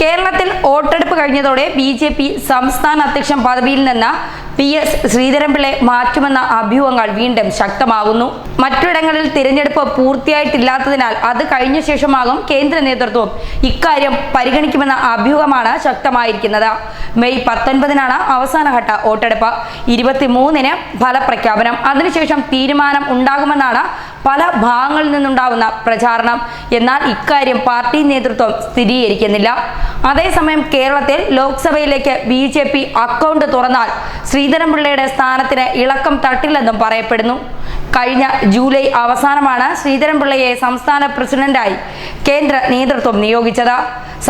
കേരളത്തിൽ വോട്ടെടുപ്പ് കഴിഞ്ഞതോടെ ബി സംസ്ഥാന അധ്യക്ഷൻ പദവിയിൽ നിന്ന് പി എസ് ശ്രീധരൻപിള്ളയെ മാറ്റുമെന്ന അഭ്യൂഹങ്ങൾ വീണ്ടും ശക്തമാകുന്നു. മറ്റിടങ്ങളിൽ തിരഞ്ഞെടുപ്പ് പൂർത്തിയായിട്ടില്ലാത്തതിനാൽ അത് കഴിഞ്ഞ ശേഷമാകും കേന്ദ്ര നേതൃത്വം ഇക്കാര്യം പരിഗണിക്കുമെന്ന അഭ്യൂഹമാണ് ശക്തമായിരിക്കുന്നത്. മെയ് പത്തൊൻപതിനാണ് അവസാനഘട്ട വോട്ടെടുപ്പ്. ഇരുപത്തിമൂന്നിന് ഫലപ്രഖ്യാപനം. അതിനുശേഷം തീരുമാനം ഉണ്ടാകുമെന്നാണ് പല ഭാഗങ്ങളിൽ നിന്നുണ്ടാവുന്ന പ്രചാരണം. എന്നാൽ ഇക്കാര്യം പാർട്ടി നേതൃത്വം സ്ഥിരീകരിക്കുന്നില്ല. അതേസമയം കേരളത്തിൽ ലോക്സഭയിലേക്ക് ബി അക്കൗണ്ട് തുറന്നാൽ ശ്രീധരൻപിള്ളയുടെ സ്ഥാനത്തിന് ഇളക്കം തട്ടില്ലെന്നും പറയപ്പെടുന്നു. കഴിഞ്ഞ ജൂലൈ അവസാനമാണ് ശ്രീധരൻപിള്ളയെ സംസ്ഥാന പ്രസിഡന്റായി കേന്ദ്ര നേതൃത്വം നിയോഗിച്ചത്.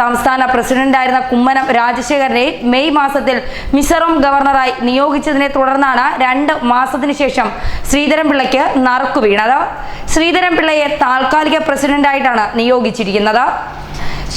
സംസ്ഥാന പ്രസിഡന്റായിരുന്ന കുമ്മനം രാജശേഖരനെ മെയ് മാസത്തിൽ മിസോറാം ഗവർണറായി നിയോഗിച്ചതിനെ തുടർന്നാണ് രണ്ട് മാസത്തിനു ശേഷം ശ്രീധരൻപിള്ളയ്ക്ക് നറുക്കു വീണത്. ശ്രീധരൻപിള്ളയെ താൽക്കാലിക പ്രസിഡന്റായിട്ടാണ് നിയോഗിച്ചിരിക്കുന്നത്.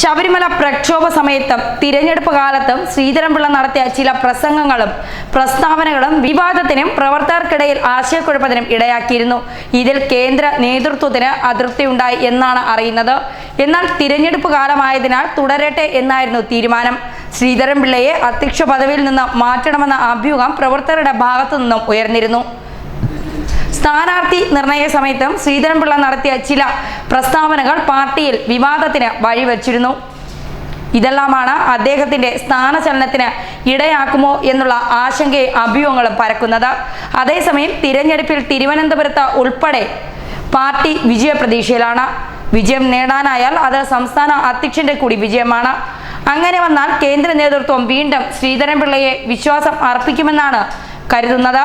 ശബരിമല പ്രക്ഷോഭ സമയത്തും തിരഞ്ഞെടുപ്പ് കാലത്തും ശ്രീധരൻപിള്ള നടത്തിയ ചില പ്രസംഗങ്ങളും പ്രസ്താവനകളും വിവാദത്തിനും പ്രവർത്തകർക്കിടയിൽ ആശയക്കുഴപ്പത്തിനും ഇടയാക്കിയിരുന്നു. ഇതിൽ കേന്ദ്ര നേതൃത്വത്തിന് അതൃപ്തിയുണ്ടായി എന്നാണ് അറിയുന്നത്. എന്നാൽ തിരഞ്ഞെടുപ്പ് കാലമായതിനാൽ തുടരട്ടെ എന്നായിരുന്നു തീരുമാനം. ശ്രീധരൻപിള്ളയെ അധ്യക്ഷ പദവിയിൽ നിന്ന് മാറ്റണമെന്ന അഭ്യൂഹം പ്രവർത്തകരുടെ ഭാഗത്തു നിന്നും ഉയർന്നിരുന്നു. സ്ഥാനാർത്ഥി നിർണയ സമയത്തും ശ്രീധരൻപിള്ള നടത്തിയ ചില പ്രസ്താവനകൾ പാർട്ടിയിൽ വിവാദത്തിന് വഴിവെച്ചിരുന്നു. ഇതെല്ലാമാണ് അദ്ദേഹത്തിന്റെ സ്ഥാനചലനത്തിന് ഇടയാക്കുമോ എന്നുള്ള ആശങ്കയും അഭ്യൂഹങ്ങളും പരക്കുന്നത്. അതേസമയം തിരഞ്ഞെടുപ്പിൽ തിരുവനന്തപുരത്ത് ഉൾപ്പെടെ പാർട്ടി വിജയപ്രതീക്ഷയിലാണ്. വിജയം നേടാനായാൽ അത് സംസ്ഥാന അധ്യക്ഷന്റെ കൂടി വിജയമാണ്. അങ്ങനെ വന്നാൽ കേന്ദ്ര നേതൃത്വം വീണ്ടും ശ്രീധരൻപിള്ളയെ വിശ്വാസം അർപ്പിക്കുമെന്നാണ് കരുതുന്നത്.